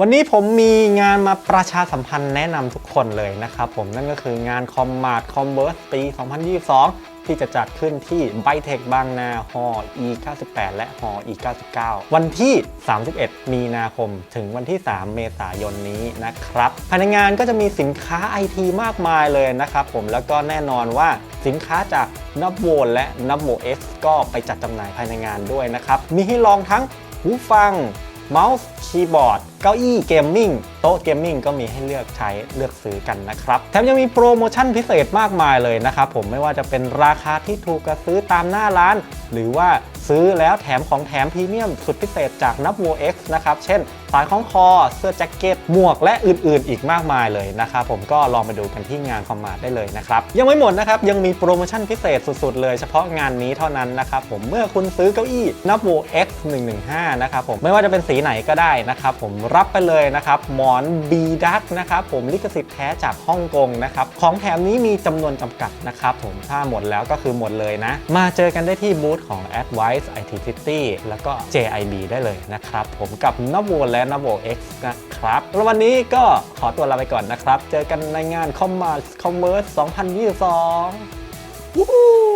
วันนี้ผมมีงานมาประชาสัมพันธ์แนะนำทุกคนเลยนะครับผมนั่นก็คืองานคอมมาดคอมเบิร์สปี 2022 ที่จะจัดขึ้นที่ไบเทคบางนาฮอ E98 และฮอ E99 วันที่ 31 มีนาคมถึงวันที่ 3 เมษายนนี้นะครับภายในงานก็จะมีสินค้าไอทีมากมายเลยนะครับผมแล้วก็แน่นอนว่าสินค้าจากนับโวลและนับโว X ก็ไปจัดจำหน่ายภายในงานด้วยนะครับมีให้ลองทั้งหูฟังเมาส์คีย์บอร์ด เก้าอี้เกมมิ่งโต๊ะเกมมิ่งก็มีให้เลือกใช้เลือกซื้อกันนะครับ แถมยังมีโปรโมชั่นพิเศษมากมายเลยนะครับผมไม่ว่าจะเป็นราคาที่ถูกกว่าซื้อตามหน้าร้าน หรือว่าซื้อแล้วแถมของแถมพรีเมียมสุดพิเศษจากนับ w X นะครับเช่นสายของคอ เสื้อแจ็คเก็ตหมวกและอื่นๆ อีกมากมายเลยนะครับผมก็ลองไปดูกันที่งานคอมมาดได้เลยนะครับ ยังไม่หมดนะครับ ยังมีโปรโมชั่นพิเศษสุดๆ เลยเฉพาะงานนี้เท่านั้นนะครับผมเมื่อคุณซื้อเก้าอี้นับ w X 115นะครับผมไม่ว่าจะเป็นสีไหนก็ได้นะครับผมรับไปเลยนะครับหมอน B Duck นะครับผมลิขสิทธิ์แท้จากฮ่องกงนะครับของแถมนี้มีจำนวนจำกัดนะครับผมถ้าหมดแล้วก็คือหมดเลยนะ มาเจอกันได้ที่บูธของ Advice IT City แล้วก็ JIB ได้เลยนะครับผมกับ n o v o และ n o v o X นะครับแล้ววันนี้ก็ขอตัวลาไปก่อนนะครับ เจอกันในงาน Commerce Commerce 2022 Woohoo